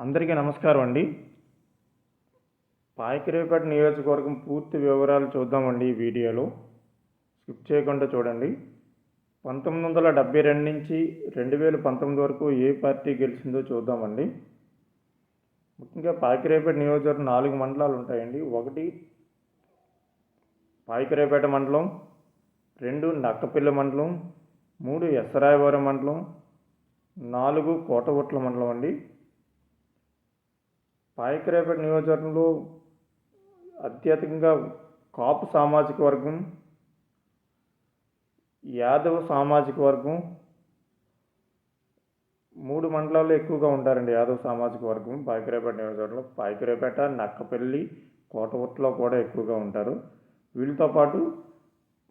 అందరికీ నమస్కారం అండి. పాయకరేపేట నియోజకవర్గం పూర్తి వివరాలు చూద్దామండి ఈ వీడియోలో. స్కిప్ చేయకుండా చూడండి. పంతొమ్మిది వందల డెబ్బై రెండు నుంచి రెండు వేల పంతొమ్మిది వరకు ఏ పార్టీ గెలిచిందో చూద్దామండి. ముఖ్యంగా పాయకిరేపేట నియోజకవర్గం నాలుగు మండలాలు ఉంటాయండి. ఒకటి పాయకిరేపేట మండలం రెండు నక్కపిల్ల మండలం మూడు ఎస్సరాయవరం మండలం నాలుగు కోటగుట్ల మండలం అండి. పాయకరేపేట నియోజకవర్గంలో అత్యధికంగా కాపు సామాజిక వర్గం యాదవ సామాజిక వర్గం మూడు మండలాల్లో ఎక్కువగా ఉంటారండి యాదవ సామాజిక వర్గం పాయకరేపేట నియోజకవర్గంలో. పాయకరేపేట నక్కపల్లి కోటవుట్లో కూడా ఎక్కువగా ఉంటారు. వీళ్ళతో పాటు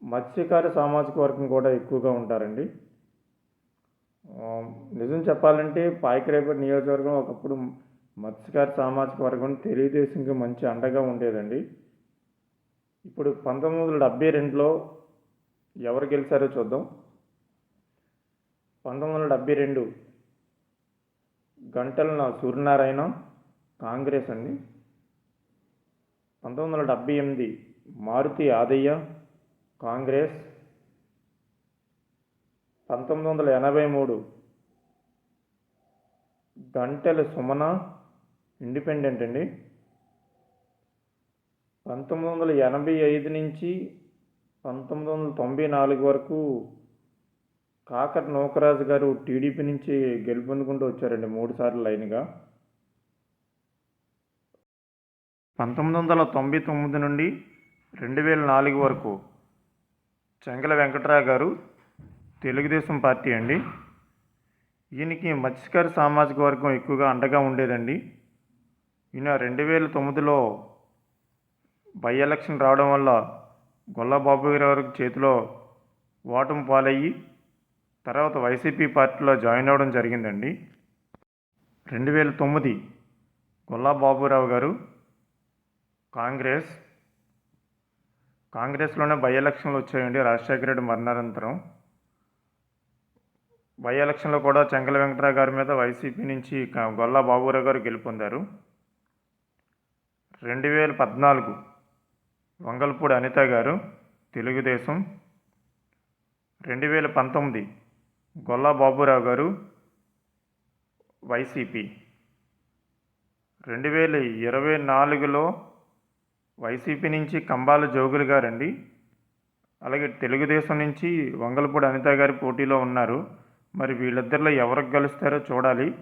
మత్స్యకార సామాజిక వర్గం కూడా ఎక్కువగా ఉంటారండి. నిజం చెప్పాలంటే పాయకరేపేట నియోజకవర్గం ఒకప్పుడు మత్స్యకార సామాజిక వర్గం తెలుగుదేశంకి మంచి అండగా ఉండేదండి. ఇప్పుడు పంతొమ్మిది వందల డెబ్బై రెండులో ఎవరు గెలిచారో చూద్దాం. పంతొమ్మిది వందల డెబ్బై రెండు గంటల సూర్యనారాయణ కాంగ్రెస్ అండి. పంతొమ్మిది వందల డెబ్బై ఎనిమిది మారుతి ఆదయ్య కాంగ్రెస్. పంతొమ్మిది వందల ఎనభై మూడు గంటెల సుమన ఇండిపెండెంట్ అండి. పంతొమ్మిది వందల ఎనభై ఐదు నుంచి పంతొమ్మిది వందల తొంభై నాలుగు వరకు కాకర నూకరాజు గారు టీడీపీ నుంచి గెలుపొందుకుంటూ వచ్చారండి మూడు సార్లు లైన్గా. పంతొమ్మిది వందల తొంభై తొమ్మిది నుండి రెండు వేల నాలుగు వరకు చెంగల వెంకట్రావు గారు తెలుగుదేశం పార్టీ అండి. ఈయనకి మత్స్యకార సామాజిక వర్గం ఎక్కువగా అండగా ఉండేదండి. ఈయన రెండు వేల తొమ్మిదిలో బై ఎలక్షన్ రావడం వల్ల గొల్లబాబు గారి చేతిలో ఓటమి పాలయ్యి తర్వాత వైసీపీ పార్టీలో జాయిన్ అవ్వడం జరిగిందండి. రెండు వేల తొమ్మిది గొల్లాబాబురావు గారు కాంగ్రెస్ కాంగ్రెస్లోనే బై ఎలక్షన్లు వచ్చాయండి రాజశేఖర రెడ్డి మరణానంతరం. బై ఎలక్షన్లో కూడా చెంగల వెంకటరావు గారి మీద వైసీపీ నుంచి గొల్ల గొల్లా బాబురావు గారు గెలుపొందారు. రెండు వేల పద్నాలుగు వంగల్పూడి అనిత గారు తెలుగుదేశం. రెండు వేల పంతొమ్మిది గొల్లా బాబురావు గారు వైసీపీ. రెండు వేల ఇరవై నాలుగులో వైసీపీ నుంచి కంబాల జోగులు గారండి. అలాగే తెలుగుదేశం నుంచి వంగలపూడి అనిత గారి పోటీలో ఉన్నారు. మరి వీళ్ళిద్దరిలో ఎవరికి గెలుస్తారో చూడాలి.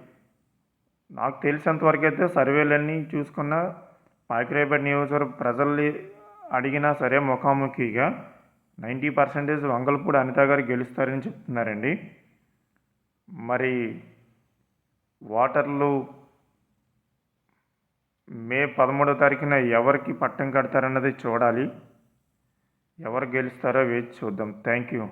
నాకు తెలిసినంతవరకు అయితే సర్వేలన్నీ చూసుకున్న పాకిరేపేట నియోజకవర్గ ప్రజల్ని అడిగినా సరే ముఖాముఖిగా నైంటీ పర్సెంటేజ్ వంగల్పూడి అనిత గారు గెలుస్తారని చెప్తున్నారండి. మరి ఓటర్లు మే పదమూడో తారీఖున ఎవరికి పట్టం కడతారన్నది చూడాలి. ఎవరు గెలుస్తారో వేచి చూద్దాం. Thank you.